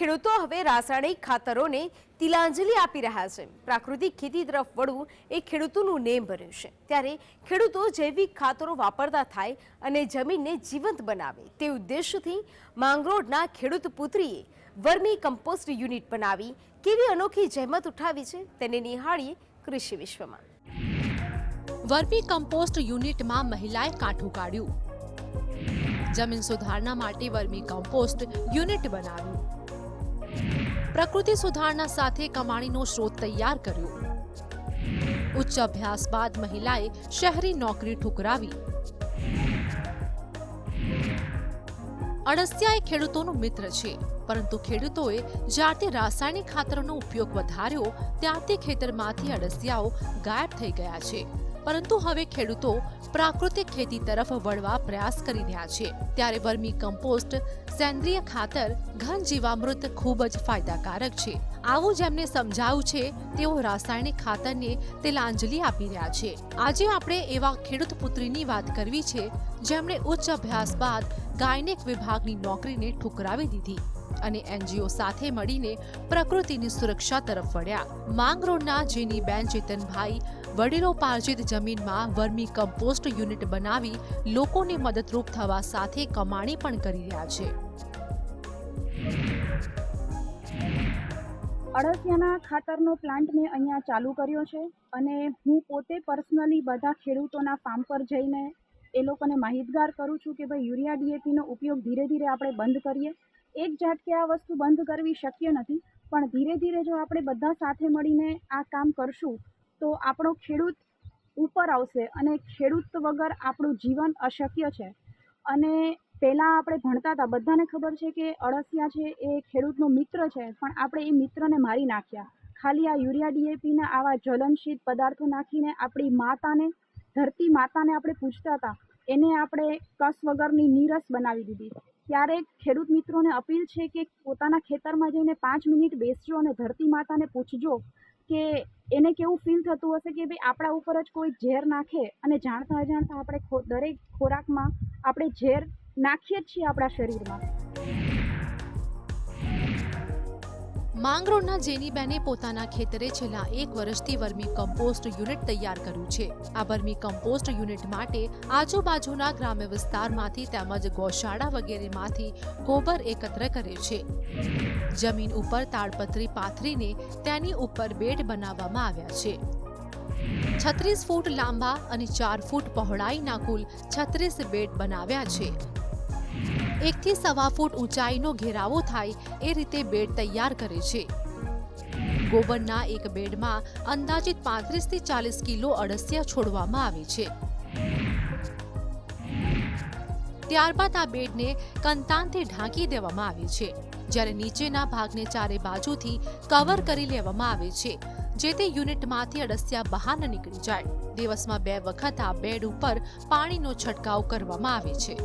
ખેડૂતો હવે રાસાયણિક ખાતરોને તિલાંજલિ આપી રહ્યા છે. પ્રાકૃતિક ખેતી તરફ વળવું એ ખેડૂતોનું નેમ બન્યું છે. ત્યારે ખેડૂતો જૈવિક ખાતરો વાપરતા થાય અને જમીનને જીવંત બનાવે તે ઉદ્દેશથી માંગરોળના ખેડૂત પુત્રીએ વર્મી કમ્પોસ્ટ યુનિટ બનાવી કેવી અનોખી જહેમત ઉઠાવી છે તેને નિહાળીએ કૃષિ વિશ્વમાં. વર્મી કમ્પોસ્ટ યુનિટમાં મહિલાએ કાઠું કાઢ્યું. જમીન સુધારણા માટે વર્મી કમ્પોસ્ટ યુનિટ બનાવ્યું. પ્રકૃતિ સુધારણા સાથે કમાણીનો સ્ત્રોત તૈયાર કર્યો. ઉચ્ચ અભ્યાસ બાદ મહિલાએ શહેરી નોકરી ઠુકરાવી. અળસિયા એ ખેડૂતોનો મિત્ર છે, પરંતુ ખેડૂતોએ જ્યારથી રાસાયણિક ખાતરોનો ઉપયોગ વધાર્યો, ત્યારથી ખેતરમાંથી અળસિયાઓ ગાયબ થઈ ગયા છે. પરંતુ હવે ખેડૂતો પ્રાકૃતિક ખેતી તરફ વળવા પ્રયાસ કરી રહ્યા છે. ત્યારે વર્મી કમ્પોસ્ટ સેન્દ્રિય ખાતર ઘન જીવામૃત ખૂબ જ ફાયદાકારક છે. આવું જેમને સમજાયું છે, તેઓ રાસાયણિક ખાતરને તિલાંજલિ આપી રહ્યા છે. આજે આપણે એવા ખેડૂત પુત્રીની વાત કરવી છે, જેમણે ઉચ્ચ અભ્યાસ બાદ ગાયનેક વિભાગની નોકરીને ઠુકરાવી દીધી અને એનજીઓ સાથે મળીને પ્રકૃતિની સુરક્ષા તરફ વળ્યા. માંગરોળના જેની બેન ચેતનભાઈ વડીલોપાર્જિત જમીનમાં વર્મી કમ્પોસ્ટ યુનિટ બનાવી લોકોને મદદરૂપ થવા સાથે કમાણી પણ કરી રહ્યા છે. અળસિયાના ખાતરનો પ્લાન્ટ મેં અહીંયા ચાલુ કર્યો છે અને હું પોતે પર્સનલી બધા ખેડૂતોના ફાર્મ પર જઈને એ લોકોને માહિતગાર કરું છું કે ભાઈ યુરિયા ડીએપીનો ઉપયોગ ધીરે ધીરે આપણે બંધ કરીએ. એક ઝાટકે આ વસ્તુ બંધ કરવી શક્ય નથી, પણ ધીરે ધીરે જો આપણે બધા સાથે મળીને આ કામ કરશું તો આપણો ખેડૂત ઉપર આવશે અને ખેડૂત વગર આપણું જીવન અશક્ય છે. અને પહેલાં આપણે ભણતા હતા, બધાને ખબર છે કે અળસિયા છે એ ખેડૂતનો મિત્ર છે, પણ આપણે એ મિત્રને મારી નાખ્યા. ખાલી આ યુરિયા ડીએપીના આવા જ્વલનશીલ પદાર્થો નાખીને આપણી માતાને, ધરતી માતાને આપણે પૂછતા હતા, એને આપણે કસ વગરની નીરસ બનાવી દીધી. ત્યારે ખેડૂત મિત્રોને અપીલ છે કે પોતાના ખેતરમાં જઈને પાંચ મિનિટ બેસજો અને ધરતી માતાને પૂછજો કે એને કેવું ફીલ થતું હશે કે ભાઈ આપણા ઉપર જ કોઈ ઝેર નાખે અને જાણતા અજાણતા આપણે દરેક ખોરાકમાં આપણે ઝેર નાખીએ જ છીએ આપણા શરીરમાં. માંગરોળના જેનીબેને પોતાના ખેતરે છેલ્લા એક વર્ષથી વર્મી કમ્પોસ્ટ યુનિટ તૈયાર કર્યું છે. આ વર્મી કમ્પોસ્ટ યુનિટ માટે આજુબાજુના ગ્રામ્ય વિસ્તારમાંથી તેમજ ગૌશાળા વગેરેમાંથી ગોબર એકત્ર કરે છે. જમીન ઉપર તાડપત્રી પાથરીને તેની ઉપર બેડ બનાવવામાં આવ્યા છે. છત્રીસ ફૂટ લાંબા અને ચાર ફૂટ પહોળાઈના કુલ છત્રીસ બેડ બનાવ્યા છે. એકથી સવા ફૂટ ઊંચાઈનો ઘેરાવો થાય એ રીતે બેડ તૈયાર કરે છે. ગોબરના એક બેડમાં અંદાજિત પાંત્રીસથી ચાલીસ કિલો અળસિયા છોડવામાં આવે છે. ત્યારબાદ આ બેડને કંતાનથી ઢાંકી દેવામાં આવે છે, જ્યારે નીચેના ભાગને ચારે બાજુથી કવર કરી લેવામાં આવે છે, જે તે યુનિટમાંથી અળસિયા બહાર નીકળી જાય. દિવસમાં બે વખત આ બેડ ઉપર પાણીનો છંટકાવ કરવામાં આવે છે.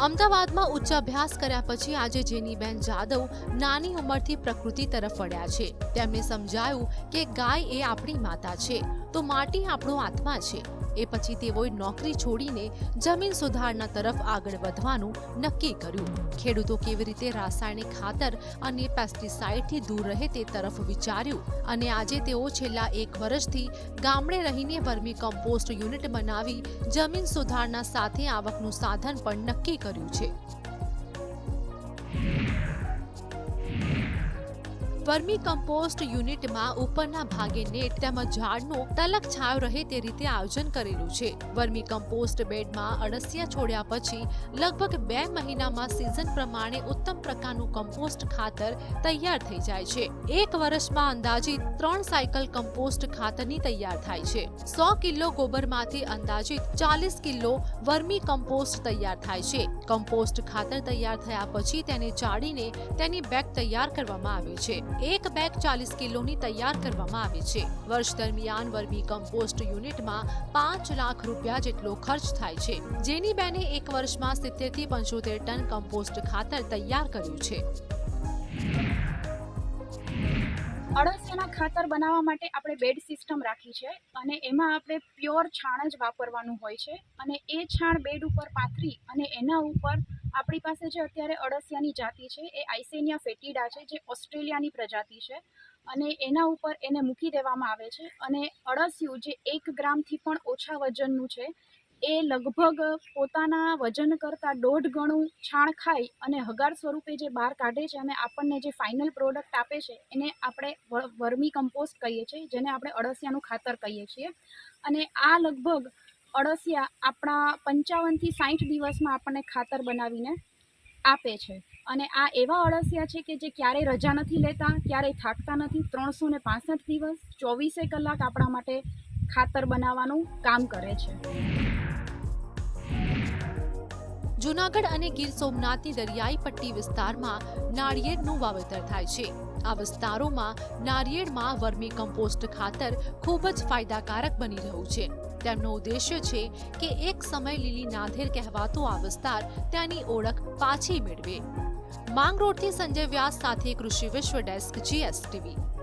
અમદાવાદમાં ઉચ્ચ અભ્યાસ કર્યા પછી આજે જેનીબેન જાદવ નાની ઉંમરથી પ્રકૃતિ તરફ વળ્યા છે. તેમને સમજાયું કે ગાય એ આપણી માતા છે. તો માટી આપણો આત્મા છે. એ પછી તેઓએ નોકરી છોડીને જમીન સુધારણા તરફ આગળ વધવાનું નક્કી કર્યું. ખેડૂતો કેવી રીતે રાસાયણિક ખાતર અને પેસ્ટિસાઇડથી દૂર રહે તે તરફ વિચાર્યું અને આજે તેઓ છેલ્લા એક વર્ષથી ગામડે રહીને વર્મી કમ્પોસ્ટ યુનિટ બનાવી જમીન સુધારણા સાથે આવકનું સાધન પણ નક્કી કર્યું છે. વર્મી કમ્પોસ્ટ યુનિટમાં ઉપરના ભાગે નેટ તેમજ ઝાડનો તલક છાયો રહે તે રીતે આયોજન કરેલું છે. વર્મી કમ્પોસ્ટ બેડમાં અળસિયા છોડ્યા પછી લગભગ બે મહિનામાં સિઝન પ્રમાણે ઉત્તમ પ્રકારનું કમ્પોસ્ટ ખાતર તૈયાર થઈ જાય છે. એક વર્ષમાં અંદાજિત ત્રણ સાયકલ કમ્પોસ્ટ ખાતરની તૈયાર થાય છે. સો કિલો ગોબરમાંથી અંદાજિત ચાલીસ કિલો વર્મી કમ્પોસ્ટ તૈયાર થાય છે. કમ્પોસ્ટ ખાતર તૈયાર થયા પછી તેને ચાળીને તેની બેગ તૈયાર કરવામાં આવે છે. એક બેગ ચાલીસ કિલોની તૈયાર કરવામાં આવે છે. વર્ષ દરમિયાન વર્મી કમ્પોસ્ટ યુનિટમાં પાંચ લાખ રૂપિયા જેટલો ખર્ચ થાય છે. જેની બેને એક વર્ષમાં સિત્તેરથી પંચોતેર ટન કમ્પોસ્ટ ખાતર તૈયાર કર્યું છે. અળસિયાના ખાતર બનાવવા માટે આપણે બેડ સિસ્ટમ રાખી છે અને એમાં આપણે પ્યોર છાણ જ વાપરવાનું હોય છે. અને એ છાણ બેડ ઉપર પાથરી અને એના ઉપર આપણી પાસે જે અત્યારે અળસિયાની જાતિ છે, એ આઇસેનિયા ફેટિડા છે, જે ઓસ્ટ્રેલિયાની પ્રજાતિ છે અને એના ઉપર એને મૂકી દેવામાં આવે છે અને અળસિયું જે એક ગ્રામથી પણ ઓછા વજનનું છે, એ લગભગ પોતાના વજન કરતાં દોઢ ગણું છાણ ખાઈ અને હગાર સ્વરૂપે જે બહાર કાઢે છે અને આપણને જે ફાઇનલ પ્રોડક્ટ આપે છે, એને આપણે વર્મી કમ્પોસ્ટ કહીએ છીએ, જેને આપણે અળસિયાનું ખાતર કહીએ છીએ. અને આ લગભગ અળસિયા આપણા પંચાવનથી સાઠ દિવસમાં આપણને ખાતર બનાવીને આપે છે. અને આ એવા અળસિયા છે કે જે ક્યારેય રજા નથી લેતા, ક્યારેય થાકતા નથી. ત્રણસો ને પાંસઠ દિવસ ચોવીસે કલાક આપણા માટે ખાતર બનાવવાનું કામ કરે છે. જૂનાગઢ અને ગીર સોમનાથની દરિયાઈ પટ્ટી વિસ્તારમાં નાળિયેરનું વાવેતર થાય છે. આ વિસ્તારોમાં નાળિયેરમાં વર્મી કમ્પોસ્ટ ખાતર ખૂબ જ ફાયદાકારક બની રહ્યું છે. તેમનો ઉદ્દેશ્ય છે કે એક સમય લીલી નાધેર કહેવાતો આ વિસ્તાર તેની ઓળખ પાછી મેળવે. માંગરોળથી સંજય વ્યાસ સાથે કૃષિ વિશ્વ ડેસ્ક જીએસટીવી.